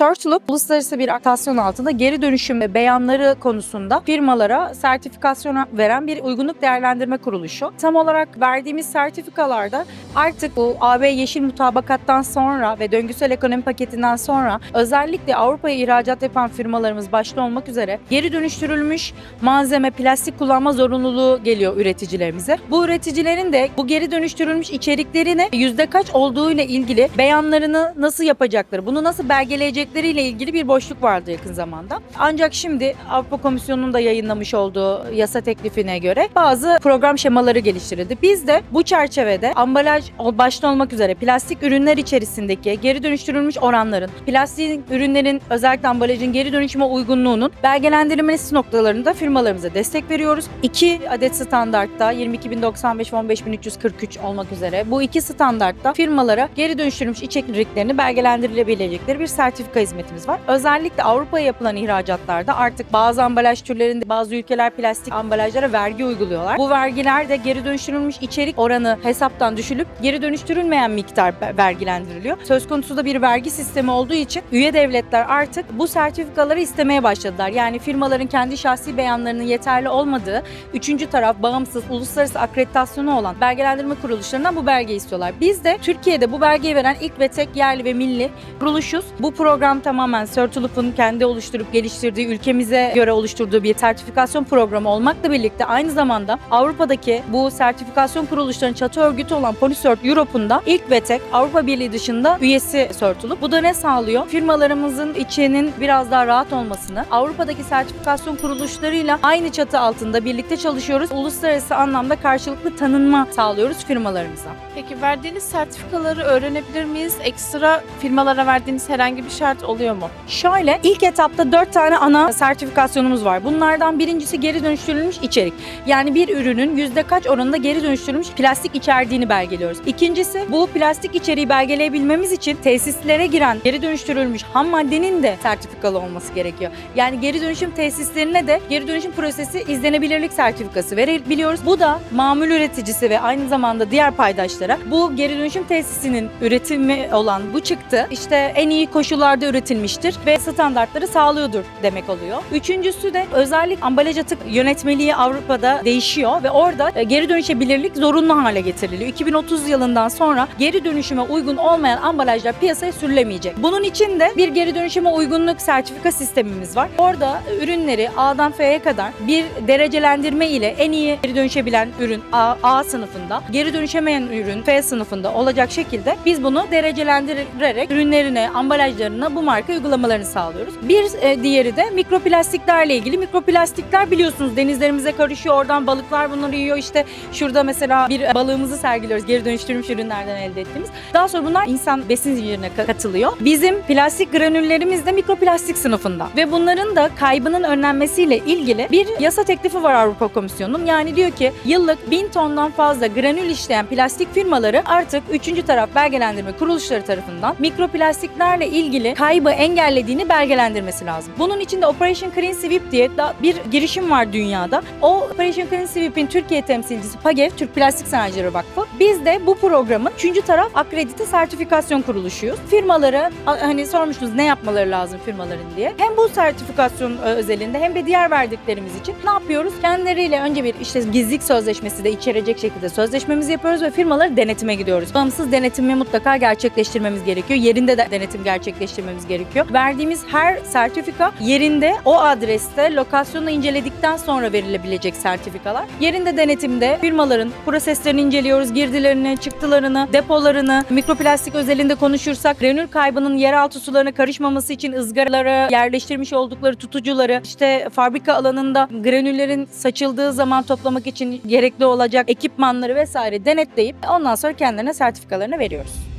Turtloop uluslararası bir aktasyon altında geri dönüşüm beyanları konusunda firmalara sertifikasyon veren bir uygunluk değerlendirme kuruluşu. Tam olarak verdiğimiz sertifikalarda artık bu AB Yeşil Mutabakat'tan sonra ve döngüsel ekonomi paketinden sonra özellikle Avrupa'ya ihracat yapan firmalarımız başta olmak üzere geri dönüştürülmüş malzeme, plastik kullanma zorunluluğu geliyor üreticilerimize. Bu üreticilerin de bu geri dönüştürülmüş içeriklerini yüzde kaç olduğu ile ilgili beyanlarını nasıl yapacakları, bunu nasıl belgeleyecekleriyle ilgili bir boşluk vardı yakın zamanda. Ancak şimdi Avrupa Komisyonu'nun da yayınlamış olduğu yasa teklifine göre bazı program şemaları geliştirildi. Biz de bu çerçevede ambalaj başta olmak üzere plastik ürünler içerisindeki geri dönüştürülmüş oranların, plastik ürünlerin özellikle ambalajın geri dönüşüme uygunluğunun belgelendirilmesi noktalarında firmalarımıza destek veriyoruz. İki adet standartta 22095 ve 15343 olmak üzere bu iki standartta firmalara geri dönüştürülmüş içeriklerini belgelendirilebilecekleri bir sertifika hizmetimiz var. Özellikle Avrupa'ya yapılan ihracatlarda artık bazı ambalaj türlerinde bazı ülkeler plastik ambalajlara vergi uyguluyorlar. Bu vergiler de geri dönüştürülmüş içerik oranı hesaptan düşülüp geri dönüştürülmeyen miktar vergilendiriliyor. Söz konusu da bir vergi sistemi olduğu için üye devletler artık bu sertifikaları istemeye başladılar. Yani firmaların kendi şahsi beyanlarının yeterli olmadığı üçüncü taraf bağımsız uluslararası akreditasyonu olan belgelendirme kuruluşlarından bu belgeyi istiyorlar. Biz de Türkiye'de bu belgeyi veren ilk ve tek yerli ve milli kuruluşuz. Bu program tamamen Sörtülup'un kendi oluşturup geliştirdiği ülkemize göre oluşturduğu bir sertifikasyon programı olmakla birlikte aynı zamanda Avrupa'daki bu sertifikasyon kuruluşlarının çatı örgütü olan Polisört Europe'un da ilk ve tek Avrupa Birliği dışında üyesi Sörtülüp. Bu da ne sağlıyor? Firmalarımızın içinin biraz daha rahat olmasını, Avrupa'daki sertifikasyon kuruluşlarıyla aynı çatı altında birlikte çalışıyoruz. Uluslararası anlamda karşılıklı tanınma sağlıyoruz firmalarımıza. Peki verdiğiniz sertifikaları öğrenebilir miyiz? Ekstra firmalara verdiğiniz herhangi bir şart oluyor mu? Şöyle ilk etapta dört tane ana sertifikasyonumuz var. Bunlardan birincisi geri dönüştürülmüş içerik. Yani bir ürünün yüzde kaç oranında geri dönüştürülmüş plastik içerdiğini belgeliyoruz. İkincisi bu plastik içeriği belgeleyebilmemiz için tesislere giren geri dönüştürülmüş ham maddenin de sertifikalı olması gerekiyor. Yani geri dönüşüm tesislerine de geri dönüşüm prosesi izlenebilirlik sertifikası verebiliyoruz. Bu da mamul üreticisi ve aynı zamanda diğer paydaşlara bu geri dönüşüm tesisinin üretimi olan bu çıktı işte en iyi koşullarda üretilmiştir ve standartları sağlıyordur demek oluyor. Üçüncüsü de özellik ambalaj atık yönetmeliği Avrupa'da değişiyor ve orada e, geri dönüşebilirlik zorunlu hale getiriliyor. 2030 yılından sonra geri dönüşüme uygun olmayan ambalajlar piyasaya sürülemeyecek. Bunun için de bir geri dönüşüme uygunluk sertifika sistemimiz var. Orada ürünleri A'dan F'ye kadar bir derecelendirme ile en iyi geri dönüşebilen ürün A, A sınıfında, geri dönüşemeyen ürün F sınıfında olacak şekilde biz bunu derecelendirerek ürünlerine, ambalajlarına bu marka uygulamalarını sağlıyoruz. Bir e, diğeri de mikroplastiklerle ilgili. Mikroplastikler biliyorsunuz denizlerimize karışıyor. Oradan balıklar bunları yiyor. İşte şurada mesela bir balığımızı sergiliyoruz. Geri dönüştürülmüş ürünlerden elde ettiğimiz. Daha sonra bunlar insan besin zincirine ka- katılıyor. Bizim plastik granüllerimiz de mikroplastik sınıfında. Ve bunların da kaybının önlenmesiyle ilgili bir yasa teklifi var Avrupa Komisyonu'nun. Yani diyor ki yıllık 1000 tondan fazla granül işleyen plastik firmaları artık üçüncü taraf belgelendirme kuruluşları tarafından mikroplastiklerle ilgili kaybı engellediğini belgelendirmesi lazım. Bunun için de Operation Clean Sweep diye bir girişim var dünyada. O Operation Clean Sweep'in Türkiye temsilcisi PAGEV, Türk Plastik Sanayicileri Vakfı. Biz de bu programın üçüncü taraf akredite sertifikasyon kuruluşuyuz. Firmalara hani sormuştunuz ne yapmaları lazım firmaların diye. Hem bu sertifikasyon e, özelinde hem de diğer verdiklerimiz için ne yapıyoruz? Kendileriyle önce bir işte gizlilik sözleşmesi de içerecek şekilde sözleşmemizi yapıyoruz ve firmaları denetime gidiyoruz. Bağımsız denetimi mutlaka gerçekleştirmemiz gerekiyor. Yerinde de denetim gerçekleştirmemiz gerekiyor. Verdiğimiz her sertifika yerinde o adreste lokasyonu inceledikten sonra verilebilecek sertifikalar. Yerinde denetimde firmaların proseslerini inceliyoruz, girdilerini, çıktılarını, depolarını, mikroplastik özelinde konuşursak granül kaybının yeraltı sularına karışmaması için ızgaralara yerleştirmiş oldukları tutucuları, işte fabrika alanında granüllerin saçıldığı zaman toplamak için gerekli olacak ekipmanları vesaire denetleyip ondan sonra kendilerine sertifikalarını veriyoruz.